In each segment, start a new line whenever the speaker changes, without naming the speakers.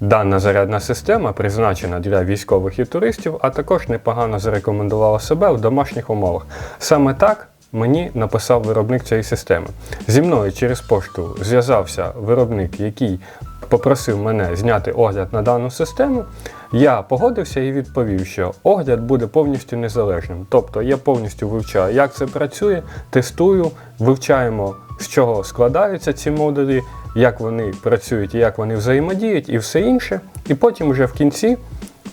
Дана зарядна система призначена для військових і туристів, а також непогано зарекомендувала себе в домашніх умовах. Саме так мені написав виробник цієї системи. Зі мною через пошту зв'язався виробник, який попросив мене зняти огляд на дану систему. Я погодився і відповів, що огляд буде повністю незалежним. Тобто я повністю вивчаю, як це працює, тестую, вивчаємо, з чого складаються ці модулі, як вони працюють як вони взаємодіють, і все інше. І потім вже в кінці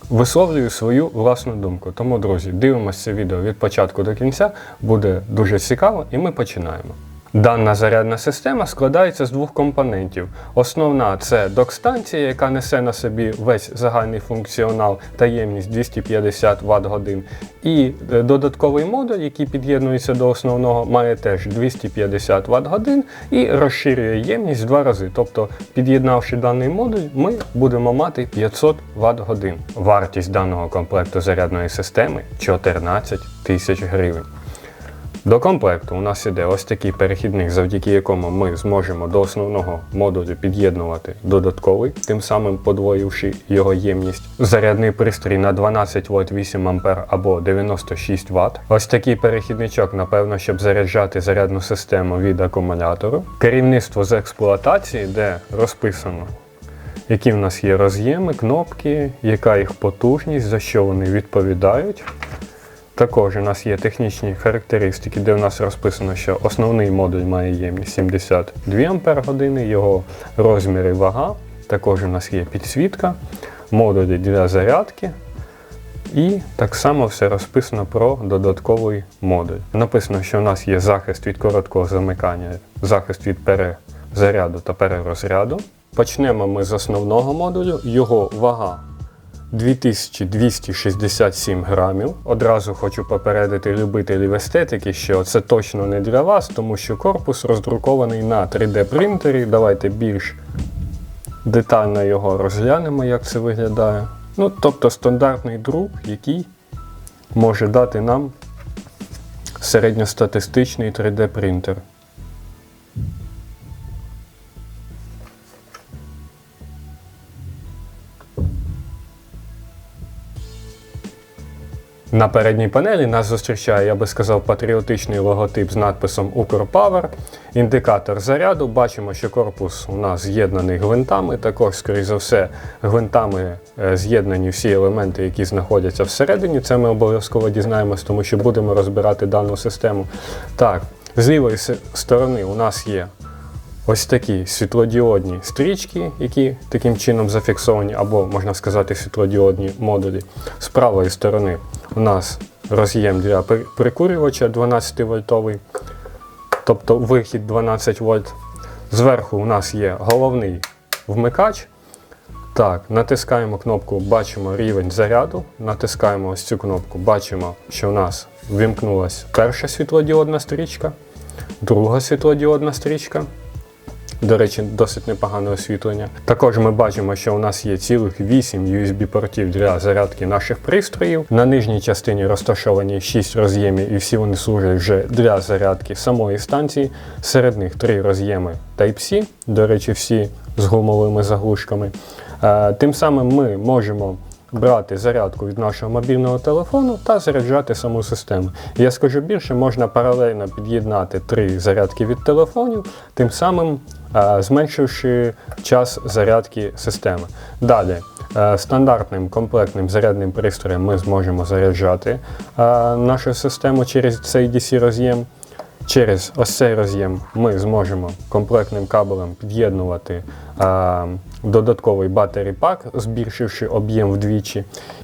висловлюю свою власну думку. Тому, друзі, дивимося це відео від початку до кінця, буде дуже цікаво, і ми починаємо. Дана зарядна система складається з двох компонентів. Основна це док-станція, яка несе на собі весь загальний функціонал та ємність 250 Вт годин. І е, додатковий модуль, який під'єднується до основного, має теж 250 Вт годин і розширює ємність в два рази. Тобто, під'єднавши даний модуль, ми будемо мати 500 Вт годин. Вартість даного комплекту зарядної системи 14 тисяч гривень. До комплекту у нас іде ось такий перехідник, завдяки якому ми зможемо до основного модулю під'єднувати додатковий, тим самим подвоївши його ємність. Зарядний пристрій на 12 вольт 8 ампер або 96 Вт. Ось такий перехідничок, напевно, щоб заряджати зарядну систему від акумулятору. Керівництво з експлуатації, де розписано. Які в нас є роз'єми, кнопки, яка їх потужність, за що вони відповідають. Також у нас є технічні характеристики, де у нас розписано, що основний модуль має ємність 72 Ампер години, його розмір і вага. Також у нас є підсвітка, модулі для зарядки. І так само все розписано про додатковий модуль. Написано, що у нас є захист від короткого замикання, захист від перезаряду та перерозряду. Почнемо ми з основного модулю. Його вага 2267 грамів. Одразу хочу попередити любителів естетики, що це точно не для вас, тому що корпус роздрукований на 3D принтері. Давайте більш детально його розглянемо, як це виглядає. Ну, тобто стандартний друк, який може дати нам середньостатистичний 3D принтер. На передній панелі нас зустрічає, я би сказав, патріотичний логотип з надписом Укрпавер, індикатор заряду. Бачимо, що корпус у нас з'єднаний гвинтами. Також, скоріш за все, гвинтами е, з'єднані всі елементи, які знаходяться всередині. Це ми обов'язково дізнаємось, тому що будемо розбирати дану систему. Так, з лівої сторони у нас є Ось такі світлодіодні стрічки, які таким чином зафіксовані, або, можна сказати, світлодіодні модулі. З правої сторони у нас роз'єм для прикурювача 12 вольтовий, тобто вихід 12 вольт. Зверху у нас є головний вмикач. Так, натискаємо кнопку, бачимо рівень заряду. Натискаємо ось цю кнопку, бачимо, що у нас вімкнулася перша світлодіодна стрічка, друга світлодіодна стрічка. До речі, досить непогане освітлення. Також ми бачимо, що у нас є цілих 8 USB-портів для зарядки наших пристроїв. На нижній частині розташовані 6 роз'ємів, і всі вони служать вже для зарядки самої станції. Серед них 3 роз'єми Type-C, до речі, всі з гумовими заглушками. Е, Тим самим ми можемо брати зарядку від нашого мобільного телефону та заряджати саму систему. Я скажу більше, можна паралельно під'єднати три зарядки від телефонів, тим самим зменшивши час зарядки системи. Далі. е, Стандартним комплектним зарядним пристроєм ми зможемо заряджати е, нашу систему через цей DC роз'єм. Через ось цей роз'єм ми зможемо комплектним кабелем під'єднувати е, додатковий battery пак, збільшивши об'єм вдвічі.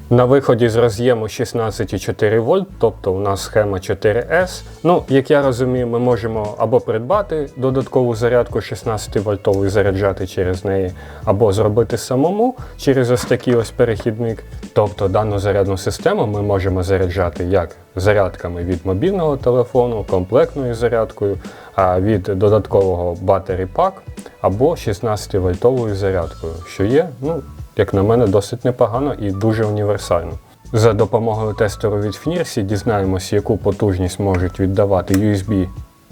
На виході з роз'єму 16,4 вольт, тобто у нас схема 4S. Ну, як я розумію, ми можемо або придбати додаткову зарядку 16 вольтову і заряджати через неї, або зробити самому через ось такий ось перехідник. Тобто дану зарядну систему ми можемо заряджати як зарядками від мобільного телефону, комплектною зарядкою, від додаткового battery pack або 16-вольтовою зарядкою, що є, ну, як на мене, досить непогано і дуже універсально. За допомогою тестеру від Фнірсі дізнаємося, яку потужність можуть віддавати USB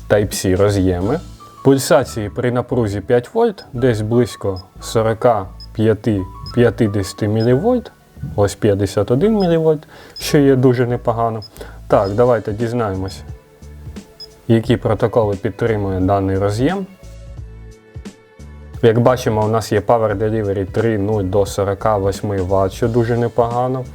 Type-C роз'єми. Пульсації при напрузі 5 вольт, десь близько 45 50 мВ, ось 51 мВ, що є дуже непогано. Так, давайте дізнаємось, які протоколи підтримує даний роз'єм. Як бачимо, у нас є Power Delivery 3.0 до 48 Вт, що дуже непогано.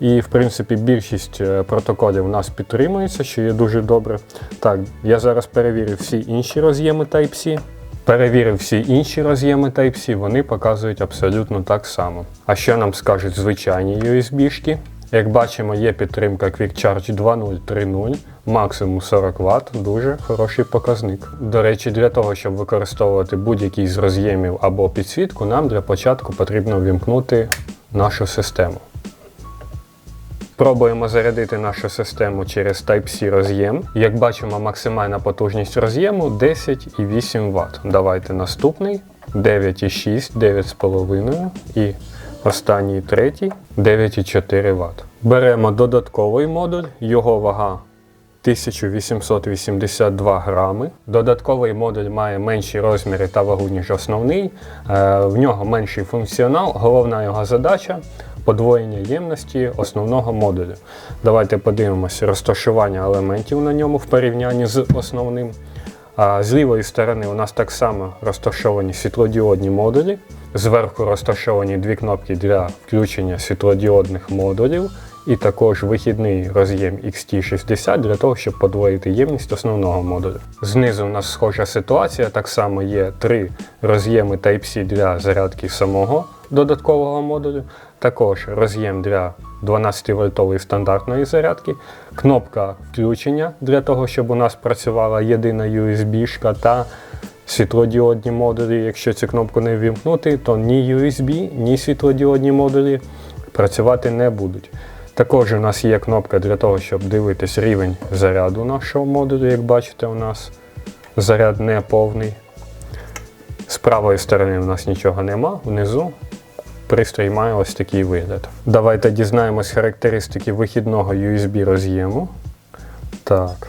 І, в принципі, більшість е, протоколів у нас підтримується, що є дуже добре. Так, я зараз перевірив всі інші роз'єми Type-C. Перевірив всі інші роз'єми Type-C, вони показують абсолютно так само. А що нам скажуть звичайні USB-шки? Як бачимо, є підтримка Quick Charge 2.0 3.0, максимум 40 Вт, дуже хороший показник. До речі, для того, щоб використовувати будь-який з роз'ємів або підсвітку, нам для початку потрібно вімкнути нашу систему. Пробуємо зарядити нашу систему через Type-C роз'єм. Як бачимо, максимальна потужність роз'єму 10,8 Вт. Давайте наступний 9,6, 9,5 і останній третій 9,4 Вт. Беремо додатковий модуль, його вага 1882 грами. Додатковий модуль має менші розміри та вагу, ніж основний. Е, В нього менший функціонал. Головна його задача подвоєння ємності основного модулю. Давайте подивимося розташування елементів на ньому в порівнянні з основним. А з лівої сторони у нас так само розташовані світлодіодні модулі. Зверху розташовані дві кнопки для включення світлодіодних модулів, і також вихідний роз'єм XT60 для того, щоб подвоїти ємність основного модулю. Знизу у нас схожа ситуація. Так само є три роз'єми Type-C для зарядки самого додаткового модулю, також роз'єм для 12-вольтової стандартної зарядки, кнопка включення для того, щоб у нас працювала єдина USB-шка та світлодіодні модулі. Якщо цю кнопку не ввімкнути, то ні USB, ні світлодіодні модулі працювати не будуть. Також у нас є кнопка для того, щоб дивитись рівень заряду нашого модулю. Як бачите, у нас заряд не повний. З правої сторони у нас нічого нема, внизу пристрій ось такий вигляд. Давайте дізнаємось характеристики вихідного USB роз'єму. Так.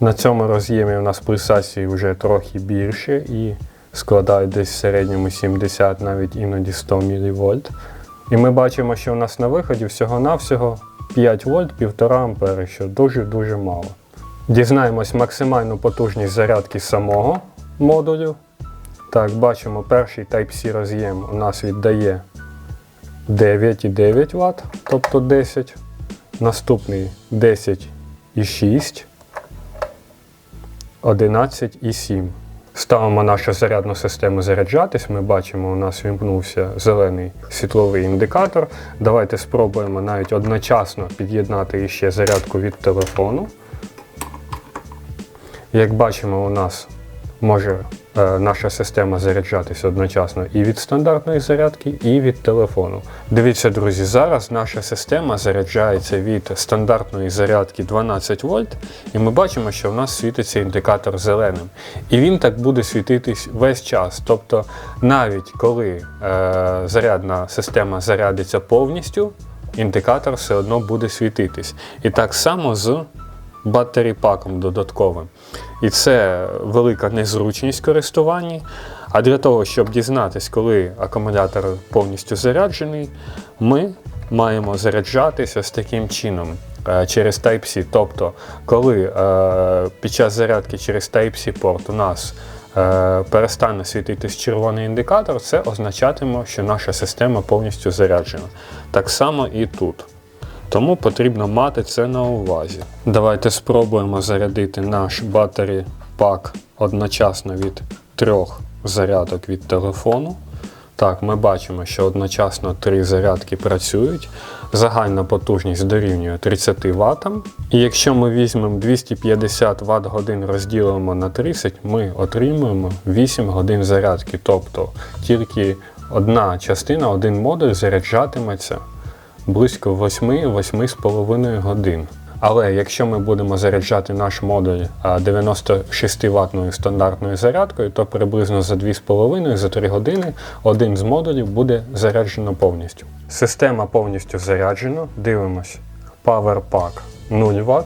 На цьому роз'ємі у нас пульсації вже трохи більше і складають десь в середньому 70, навіть іноді 100 мВ. І ми бачимо, що у нас на виході всього-навсього 5 вольт 1,5 ампери, що дуже-дуже мало. Дізнаємось максимальну потужність зарядки самого модулю. Так, бачимо, перший Type-C роз'єм у нас віддає 9,9 Вт, тобто 10. Наступний 10,6, 11,7. Ставимо нашу зарядну систему заряджатись. Ми бачимо, у нас вімкнувся зелений світловий індикатор. Давайте спробуємо навіть одночасно під'єднати іще зарядку від телефону. Як бачимо, у нас може е, наша система заряджатися одночасно і від стандартної зарядки, і від телефону. Дивіться, друзі, зараз наша система заряджається від стандартної зарядки 12 вольт, і ми бачимо, що в нас світиться індикатор зеленим. І він так буде світитись весь час. Тобто, навіть коли е, зарядна система зарядиться повністю, індикатор все одно буде світитись. І так само з батаріпаком додатковим. І це велика незручність в користуванні. А для того, щоб дізнатись, коли акумулятор повністю заряджений, ми маємо заряджатися з таким чином е, через Type-C. Тобто, коли е, під час зарядки через Type-C порт у нас е, перестане світитись червоний індикатор, це означатиме, що наша система повністю заряджена. Так само і тут. Тому потрібно мати це на увазі. Давайте спробуємо зарядити наш батарі пак одночасно від трьох зарядок від телефону. Так, ми бачимо, що одночасно три зарядки працюють. Загальна потужність дорівнює 30 Вт. І якщо ми візьмемо 250 Вт годин розділимо на 30, ми отримуємо 8 годин зарядки. Тобто тільки одна частина, один модуль заряджатиметься близько 8-8,5 годин. Але якщо ми будемо заряджати наш модуль 96 ватною стандартною зарядкою, то приблизно за 2,5-3 години один з модулів буде заряджено повністю. Система повністю заряджена. Дивимось. Power Pack 0 Вт.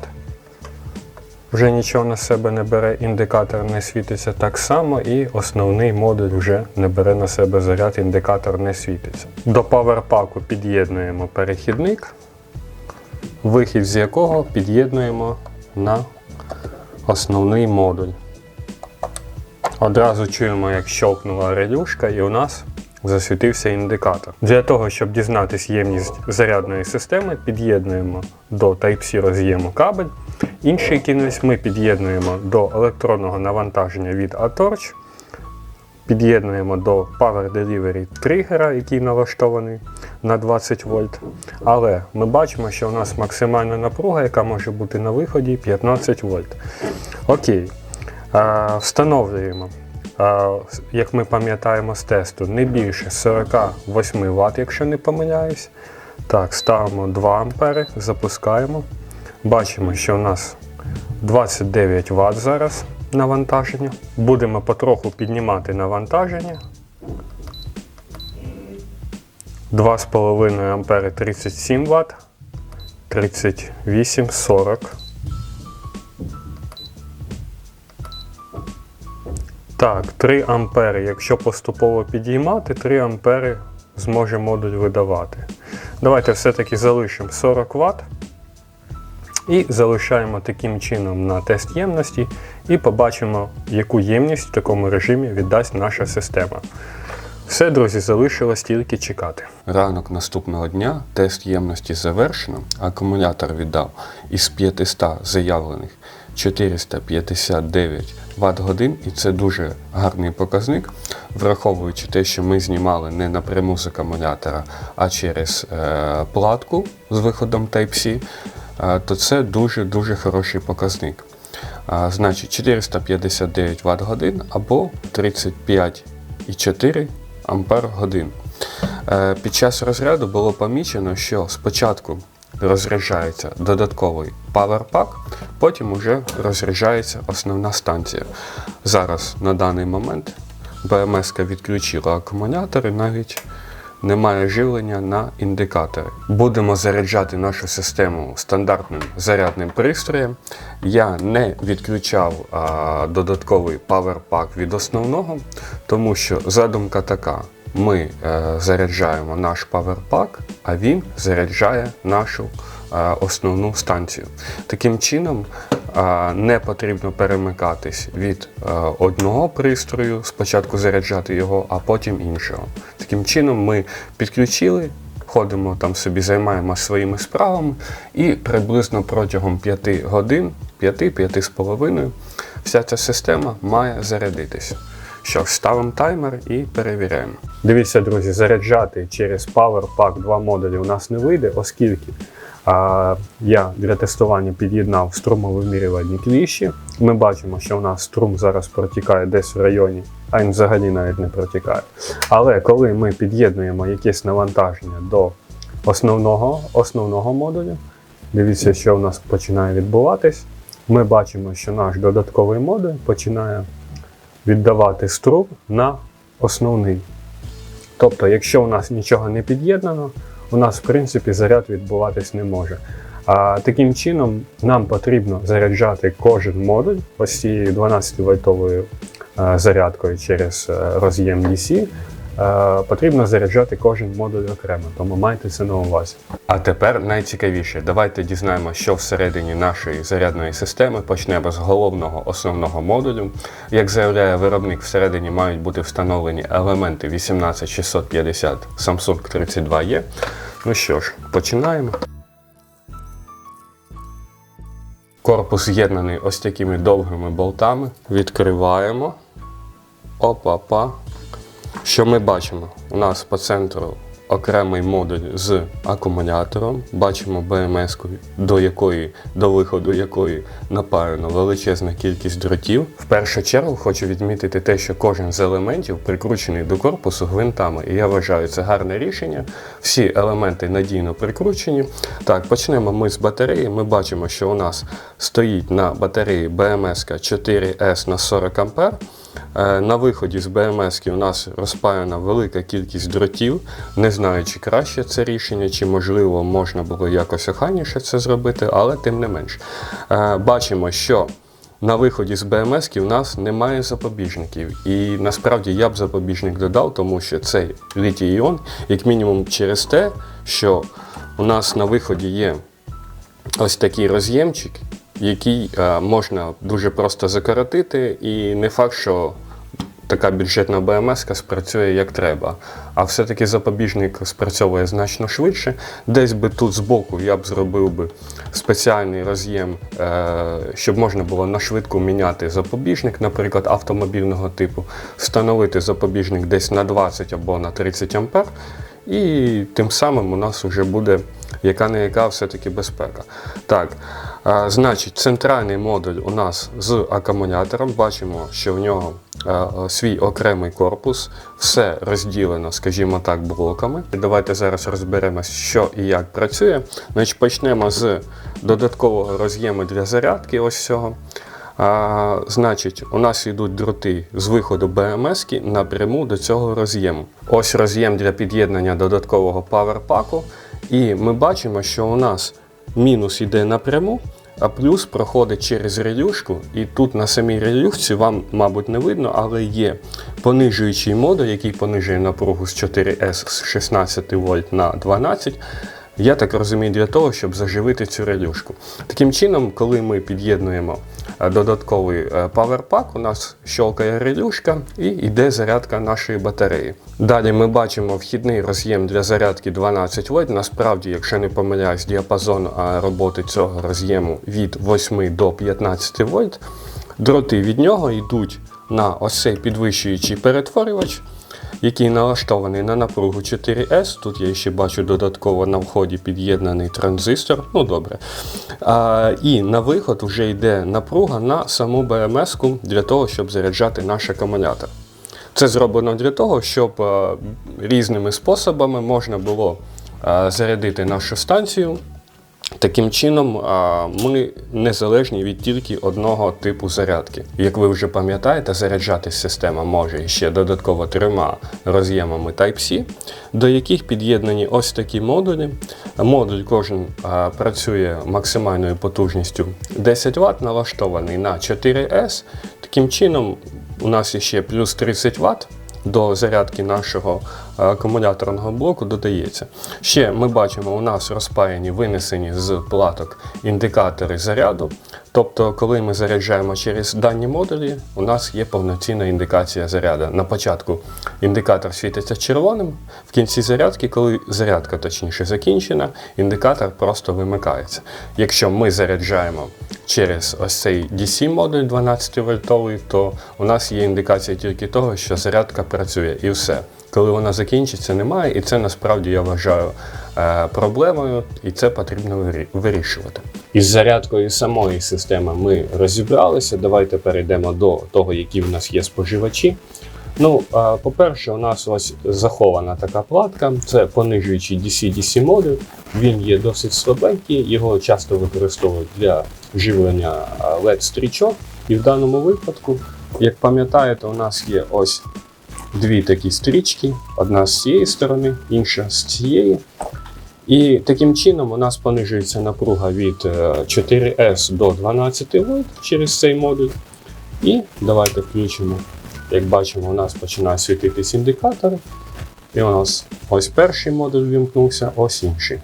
Вже нічого на себе не бере, індикатор не світиться так само, і основний модуль вже не бере на себе заряд, індикатор не світиться. До паверпаку під'єднуємо перехідник, вихід з якого під'єднуємо на основний модуль. Одразу чуємо, як щелкнула релюшка, і у нас засвітився індикатор. Для того, щоб дізнатись ємність зарядної системи, під'єднуємо до Type-C роз'єму кабель. Інший кінець ми під'єднуємо до електронного навантаження від Atorch, під'єднуємо до Power Delivery тригера, який налаштований на 20 вольт. Але ми бачимо, що у нас максимальна напруга, яка може бути на виході, 15 вольт. Окей. А, встановлюємо, як ми пам'ятаємо з тесту, не більше 48 Вт, якщо не помиляюсь. Так, ставимо 2 ампери, запускаємо. Бачимо, що у нас 29 Вт зараз навантаження. Будемо потроху піднімати навантаження. 2,5 ампери 37 Вт, 38, 40. Так, 3 ампери. Якщо поступово підіймати, 3 ампери зможе модуль видавати. Давайте все-таки залишимо 40 Вт і залишаємо таким чином на тест ємності і побачимо, яку ємність в такому режимі віддасть наша система. Все, друзі, залишилось тільки чекати.
Ранок наступного дня тест ємності завершено. Акумулятор віддав із 500 заявлених 459 Вт годин, і це дуже гарний показник, враховуючи те, що ми знімали не напряму з акумулятора, а через е, платку з виходом Type-C, то це дуже-дуже хороший показник. Значить, 459 Вт годин або 35,4 ампер годин. Під час розряду було помічено, що спочатку розряджається додатковий паверпак, потім уже розряджається основна станція. Зараз на даний момент БМС відключила акумулятори, навіть немає живлення на індикатори. Будемо заряджати нашу систему стандартним зарядним пристроєм. Я не відключав а, додатковий паверпак від основного, тому що задумка така. Ми е, заряджаємо наш паверпак, а він заряджає нашу основну станцію. Таким чином е, не потрібно перемикатись від е, одного пристрою, спочатку заряджати його, а потім іншого. Таким чином ми підключили, ходимо там собі, займаємося своїми справами, і приблизно протягом 5 годин, 5-5,5, вся ця система має зарядитися. Що ставимо таймер і перевіряємо.
Дивіться, друзі, заряджати через PowerPack 2 модулі у нас не вийде, оскільки я для тестування під'єднав струмовимірювальні кліщі. Ми бачимо, що у нас струм зараз протікає десь в районі, а він взагалі навіть не протікає. Але коли ми під'єднуємо якесь навантаження до основного, основного модулю, дивіться, що у нас починає відбуватись. Ми бачимо, що наш додатковий модуль починає віддавати струм на основний. Тобто, якщо у нас нічого не під'єднано, у нас в принципі заряд відбуватись не може. А таким чином нам потрібно заряджати кожен модуль ось цією 12 вольтовою е, зарядкою через е, роз'єм DC. Е, Потрібно заряджати кожен модуль окремо, тому майте це на увазі.
А тепер найцікавіше. Давайте дізнаємося, що всередині нашої зарядної системи. Почнемо з головного основного модулю. Як заявляє виробник, всередині мають бути встановлені елементи 18650 Samsung 32E. Ну що ж, починаємо. Корпус з'єднаний ось такими довгими болтами. Відкриваємо. Опа-па. Що ми бачимо? У нас по центру окремий модуль з акумулятором. Бачимо БМС, до якої до виходу якої напаяно величезна кількість дротів. В першу чергу хочу відмітити те, що кожен з елементів прикручений до корпусу гвинтами. І я вважаю це гарне рішення. Всі елементи надійно прикручені. Так, почнемо ми з батареї. Ми бачимо, що у нас стоїть на батареї БМС 4S на 40 А. Е, На виході з БМС у нас розпаяна велика кількість дротів. Не знаю, чи краще це рішення, чи можливо можна було якось охайніше це зробити, але тим не менш. Е, Бачимо, що на виході з БМС у нас немає запобіжників. І насправді я б запобіжник додав, тому що цей літій іон, як мінімум, через те, що у нас на виході є ось такий роз'ємчик, який е, можна дуже просто закоротити, і не факт, що така бюджетна БМС спрацює як треба. А все-таки запобіжник спрацьовує значно швидше. Десь би тут збоку я б зробив би спеціальний роз'єм, е, щоб можна було на швидку міняти запобіжник, наприклад, автомобільного типу, встановити запобіжник десь на 20 або на 30 ампер, і тим самим у нас вже буде яка не яка все-таки безпека. Так, значить, центральний модуль у нас з акумулятором. Бачимо, що в нього свій окремий корпус, все розділено, скажімо так, блоками. Давайте зараз розберемося, що і як працює. Значить, почнемо з додаткового роз'єму для зарядки. Ось цього. А, значить, у нас йдуть дроти з виходу БМС напряму до цього роз'єму. Ось роз'єм для під'єднання додаткового паверпаку. І ми бачимо, що у нас мінус йде напряму, а плюс проходить через релюшку. І тут на самій релюшці вам, мабуть, не видно, але є понижуючий модуль, який понижує напругу з 4С з 16 вольт на 12. Я так розумію, для того, щоб заживити цю релюшку. Таким чином, коли ми під'єднуємо додатковий е, паверпак, у нас щолкає релюшка і йде зарядка нашої батареї. Далі ми бачимо вхідний роз'єм для зарядки 12 вольт. Насправді, якщо не помиляюсь, діапазон е, роботи цього роз'єму від 8 до 15 вольт. Дроти від нього йдуть на ось підвищуючий перетворювач який налаштований на напругу 4S. Тут я ще бачу додатково на вході під'єднаний транзистор. Ну добре. А, і на виход вже йде напруга на саму БМС-ку для того, щоб заряджати наш акумулятор. Це зроблено для того, щоб е, різними способами можна було е, зарядити нашу станцію. Таким чином, ми незалежні від тільки одного типу зарядки. Як ви вже пам'ятаєте, заряджатись система може ще додатково трьома роз'ємами Type-C, до яких під'єднані ось такі модулі. Модуль кожен працює максимальною потужністю 10 Вт, налаштований на 4S. Таким чином, у нас є ще плюс 30 Вт до зарядки нашого акумуляторного блоку додається. Ще ми бачимо, у нас розпаяні винесені з платок індикатори заряду. Тобто, коли ми заряджаємо через дані модулі, у нас є повноцінна індикація заряду. На початку індикатор світиться червоним, в кінці зарядки, коли зарядка точніше закінчена, індикатор просто вимикається. Якщо ми заряджаємо через ось цей DC-модуль 12 вольтовий, то у нас є індикація тільки того, що зарядка працює і все. Коли вона закінчиться, немає, і це насправді я вважаю е, проблемою, і це потрібно вирішувати. Із зарядкою самої системи ми розібралися. Давайте перейдемо до того, які в нас є споживачі. Ну, е, по-перше, у нас ось захована така платка, це понижуючий DC-DC модуль. Він є досить слабенький, його часто використовують для живлення е, LED-стрічок. І в даному випадку, як пам'ятаєте, у нас є ось дві такі стрічки: одна з цієї сторони, інша з цієї. І таким чином у нас понижується напруга від е, 4S до 12 вольт через цей модуль. І давайте включимо. Як бачимо, у нас починає світитись індикатор. І у нас ось перший модуль вімкнувся, ось інший.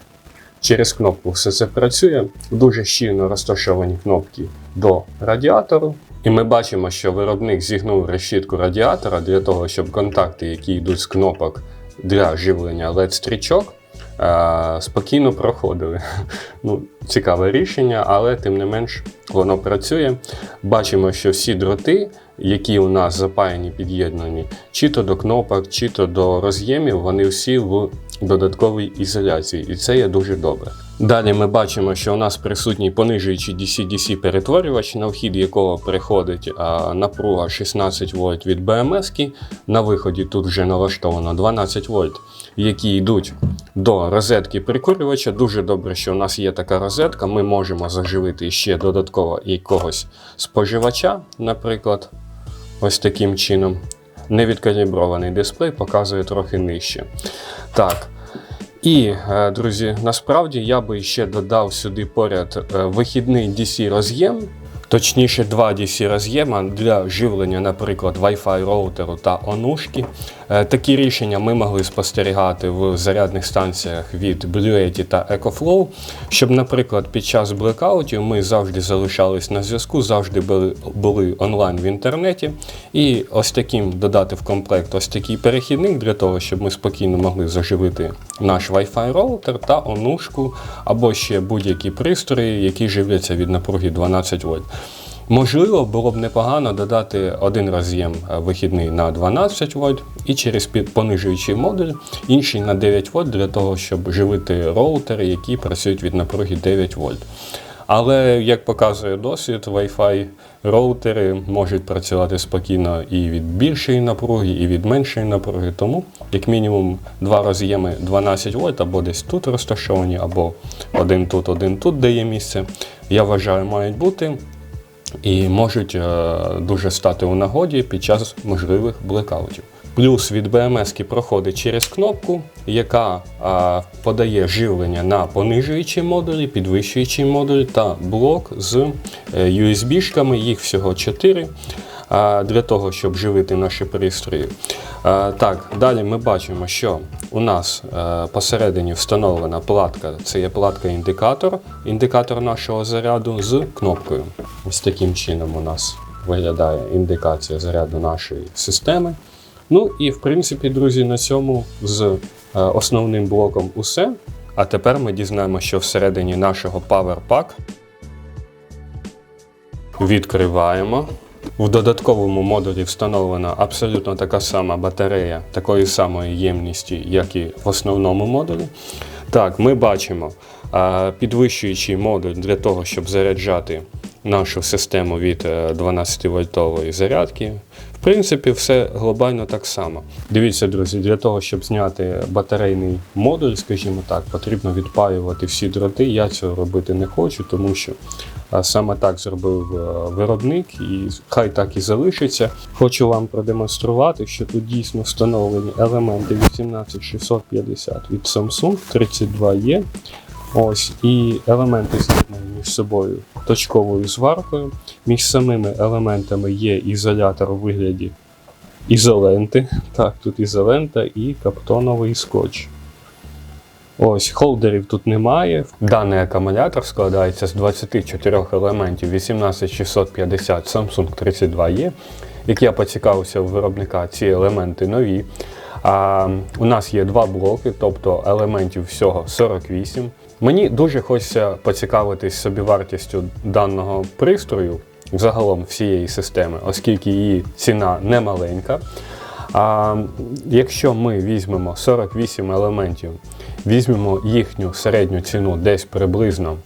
Через кнопку все це працює. Дуже щільно розташовані кнопки до радіатору. І ми бачимо, що виробник зігнув решітку радіатора для того, щоб контакти, які йдуть з кнопок для живлення LED-стрічок, е, спокійно проходили. Ну, цікаве рішення, але тим не менш воно працює. Бачимо, що всі дроти, які у нас запаяні, під'єднані, чи то до кнопок, чи то до роз'ємів, вони всі в додатковій ізоляції, і це є дуже добре. Далі ми бачимо, що у нас присутній понижуючий DC-DC перетворювач, на вхід якого приходить а, напруга 16 вольт від БМС. На виході тут вже налаштовано 12 вольт, які йдуть до розетки прикурювача. Дуже добре, що у нас є така розетка. Ми можемо заживити ще додатково якогось споживача, наприклад, ось таким чином. Невідкалібрований дисплей показує трохи нижче. Так. І, е, друзі, насправді я би ще додав сюди поряд е, вихідний DC роз'єм.
Точніше, два DC роз'єма для живлення, наприклад, Wi-Fi роутеру та онушки. Е, Такі рішення ми могли спостерігати в зарядних станціях від Bluetti та EcoFlow, щоб, наприклад, під час блекаутів ми завжди залишались на зв'язку, завжди були онлайн в інтернеті. І ось таким додати в комплект ось такий перехідник для того, щоб ми спокійно могли заживити наш Wi-Fi роутер та онушку, або ще будь-які пристрої, які живляться від напруги 12 вольт. Можливо, було б непогано додати один роз'єм е, вихідний на 12 вольт і через понижуючий модуль інший на 9 вольт для того, щоб живити роутери, які працюють від напруги 9 вольт. Але як показує досвід, Wi-Fi роутери можуть працювати спокійно і від більшої напруги, і від меншої напруги. Тому, як мінімум, два роз'єми 12 вольт або десь тут розташовані, або один тут, один тут, де є місце. Я вважаю, мають бути і можуть е, дуже стати у нагоді під час можливих блекаутів. Плюс від BMS проходить через кнопку, яка а, подає живлення на понижуючі модулі, підвищуючі модулі та блок з е, USB-шками, їх всього 4 для того, щоб живити наші пристрої. Так, далі ми бачимо, що у нас е, посередині встановлена платка, це є платка-індикатор, індикатор нашого заряду з кнопкою. Ось таким чином у нас виглядає індикація заряду нашої системи. Ну і в принципі, друзі, на цьому з е, основним блоком усе. А тепер ми дізнаємося, що всередині нашого Power Pack Відкриваємо. В додатковому модулі встановлена абсолютно така сама батарея такої самої ємності, як і в основному модулі. Так, ми бачимо підвищуючий модуль для того, щоб заряджати нашу систему від 12-вольтової зарядки. В принципі, все глобально так само. Дивіться, друзі, для того, щоб зняти батарейний модуль, скажімо так, потрібно відпаювати всі дроти. Я цього робити не хочу, тому що саме так зробив е, виробник, і хай так і залишиться. Хочу вам продемонструвати, що тут дійсно встановлені елементи 18650 від Samsung 32E. Ось і елементи з'єднані між собою точковою зваркою. Між самими елементами є ізолятор у вигляді ізоленти. Так, тут ізолента і каптоновий скотч. Ось, холдерів тут немає. Даний акумулятор складається з 24 елементів 18650 Samsung 32E. Як я поцікавився у виробника, ці елементи нові. А, у нас є два блоки, тобто елементів всього 48. Мені дуже хочеться поцікавитись собівартістю даного пристрою, загалом всієї системи, оскільки її ціна не маленька. А якщо ми візьмемо 48 елементів, візьмемо їхню середню ціну десь приблизно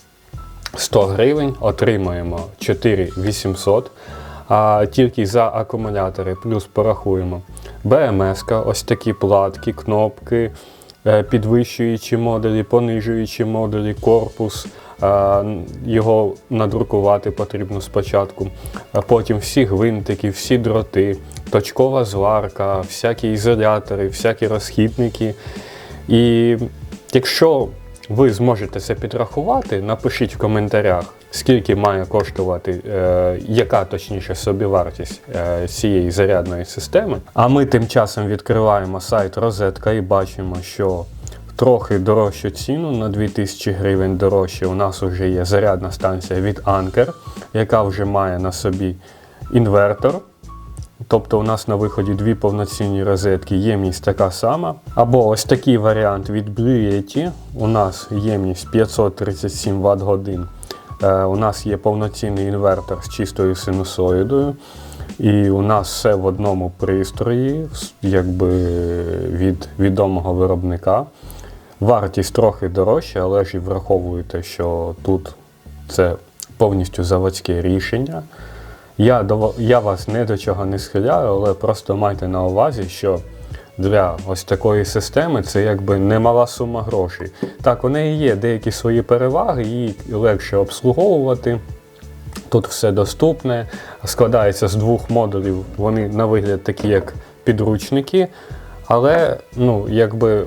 100 гривень, отримаємо 4800. А тільки за акумулятори, плюс порахуємо БМС, ось такі платки, кнопки, е, підвищуючі модулі, понижуючі модулі, корпус. е, Його надрукувати потрібно спочатку. Потім всі гвинтики, всі дроти, точкова зварка, всякі ізолятори, всякі розхідники. І якщо ви зможете це підрахувати, напишіть в коментарях, скільки має коштувати, е, яка точніше собівартість е, цієї зарядної системи. А ми тим часом відкриваємо сайт Розетка і бачимо, що трохи дорожчу ціну на 2000 гривень дорожче. У нас вже є зарядна станція від Anker, яка вже має на собі інвертор. Тобто у нас на виході дві повноцінні розетки, ємність така сама. Або ось такий варіант від Blue. У нас ємність 537 Вт годин. Е, у нас є повноцінний інвертор з чистою синусоїдою. І у нас все в одному пристрої, якби від відомого виробника. Вартість трохи дорожча, але ж і враховуєте, що тут це повністю заводське рішення. Я, я вас не до чого не схиляю, але просто майте на увазі, що для ось такої системи це якби немала сума грошей. Так, у неї є деякі свої переваги, її легше обслуговувати. Тут все доступне, складається з двох модулів. Вони на вигляд такі, як підручники, але ну, якби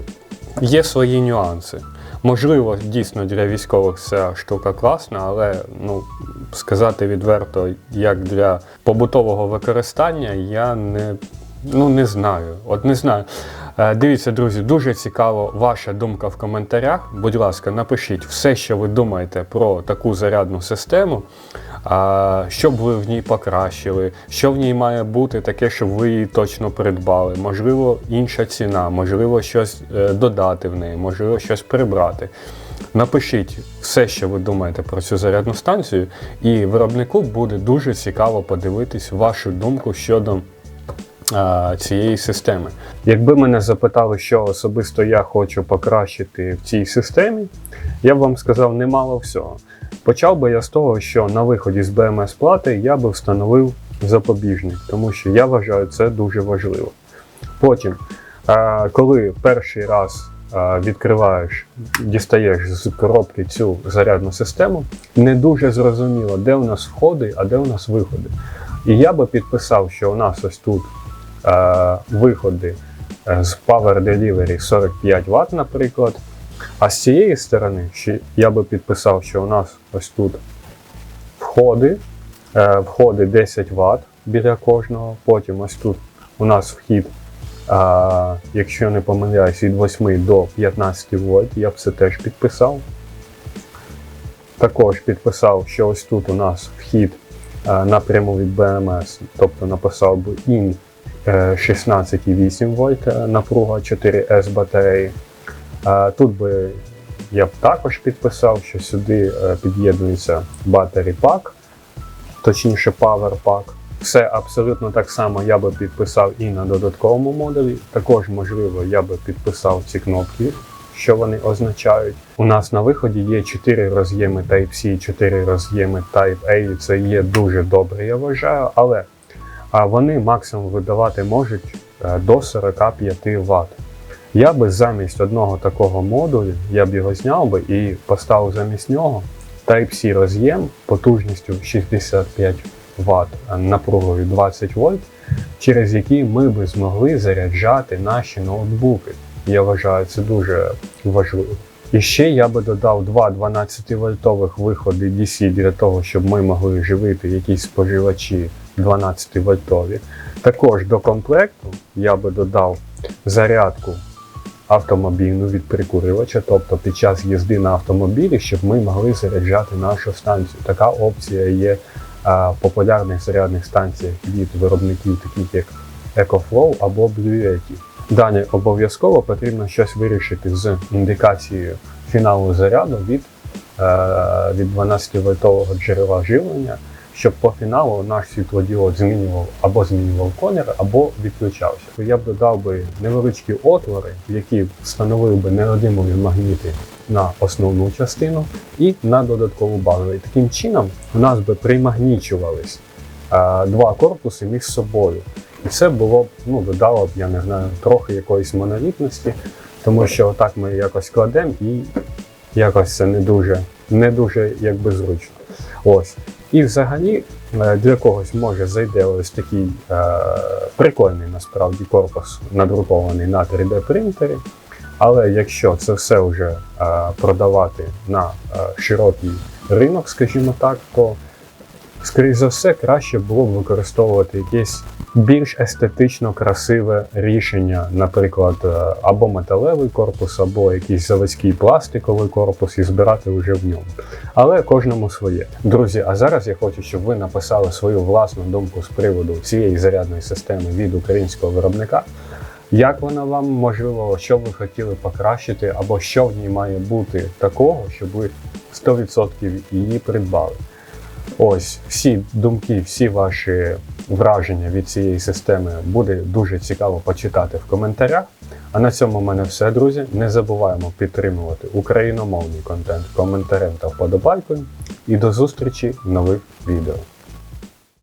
є свої нюанси. Можливо, дійсно для військових ця штука класна, але ну, сказати відверто, як для побутового використання, я не, ну, не знаю. От не знаю. Е, Дивіться, друзі, дуже цікаво ваша думка в коментарях. Будь ласка, напишіть все, що ви думаєте про таку зарядну систему, що б ви в ній покращили, що в ній має бути таке, щоб ви її точно придбали. Можливо, інша ціна, можливо, щось е, додати в неї, можливо, щось прибрати. Напишіть все, що ви думаєте про цю зарядну станцію, і виробнику буде дуже цікаво подивитись вашу думку щодо цієї системи. Якби мене запитали, що особисто я хочу покращити в цій системі, я б вам сказав немало всього. Почав би я з того, що на виході з BMS плати я би встановив запобіжник, тому що я вважаю це дуже важливо. Потім, е, коли перший раз е, відкриваєш, дістаєш з коробки цю зарядну систему, не дуже зрозуміло, де у нас входи, а де у нас виходи. І я би підписав, що у нас ось тут е, виходи з Power Delivery 45 Вт, наприклад. А з цієї сторони я би підписав, що у нас ось тут входи, е, входи 10 Вт біля кожного. Потім ось тут у нас вхід, е, якщо не помиляюсь, від 8 до 15 вольт. Я б це теж підписав. Також підписав, що ось тут у нас вхід е, напряму від BMS, тобто написав би IN е, 16,8 вольт напруга 4S батареї. Тут би я б також підписав, що сюди е, під'єднується Battery Pack, точніше Power Pack. Все абсолютно так само я би підписав і на додатковому модулі. Також, можливо, я би підписав ці кнопки, що вони означають. У нас на виході є 4 роз'єми Type-C, 4 роз'єми Type-A, це є дуже добре, я вважаю, але вони максимум видавати можуть е, до 45 Вт. Я би замість одного такого модулю, я б його зняв би і поставив замість нього Type-C роз'єм потужністю 65 Вт, напругою 20 вольт, через який ми би змогли заряджати наші ноутбуки. Я вважаю, це дуже важливо. І ще я би додав два 12-вольтових виходи DC для того, щоб ми могли живити якісь споживачі 12-вольтові. Також до комплекту я би додав зарядку автомобільну від прикурювача, тобто під час їзди на автомобілі, щоб ми могли заряджати нашу станцію. Така опція є в популярних зарядних станціях від виробників, таких як EcoFlow або Blue Yeti. Далі обов'язково потрібно щось вирішити з індикацією фіналу заряду від, е, від 12-вольтового джерела живлення, щоб по фіналу наш світлодіод змінював або змінював колір, або відключався. Я б додав би невеличкі отвори, які встановив би неодимові магніти на основну частину і на додаткову базу. І таким чином у нас би примагнічувались е, два корпуси між собою. І це було б, ну, додало б, я не знаю, трохи якоїсь монолітності, тому що отак ми якось кладемо і якось це не дуже, не дуже якби зручно. Ось. І взагалі е, для когось може зайде ось такий е, прикольний насправді корпус, надрукований на 3D принтері. Але якщо це все вже е, продавати на е, широкий ринок, скажімо так, то скоріш за все краще було б використовувати якесь більш естетично красиве рішення, наприклад, е, або металевий корпус, або якийсь заводський пластиковий корпус, і збирати вже в ньому. Але кожному своє. Друзі, а зараз я хочу, щоб ви написали свою власну думку з приводу цієї зарядної системи від українського виробника. Як вона вам можливо, що ви хотіли покращити, або що в ній має бути такого, щоб ви 100% її придбали? Ось всі думки, всі ваші враження від цієї системи буде дуже цікаво почитати в коментарях. А на цьому в мене все, друзі. Не забуваємо підтримувати україномовний контент коментарем та вподобайкою. І до зустрічі в нових відео.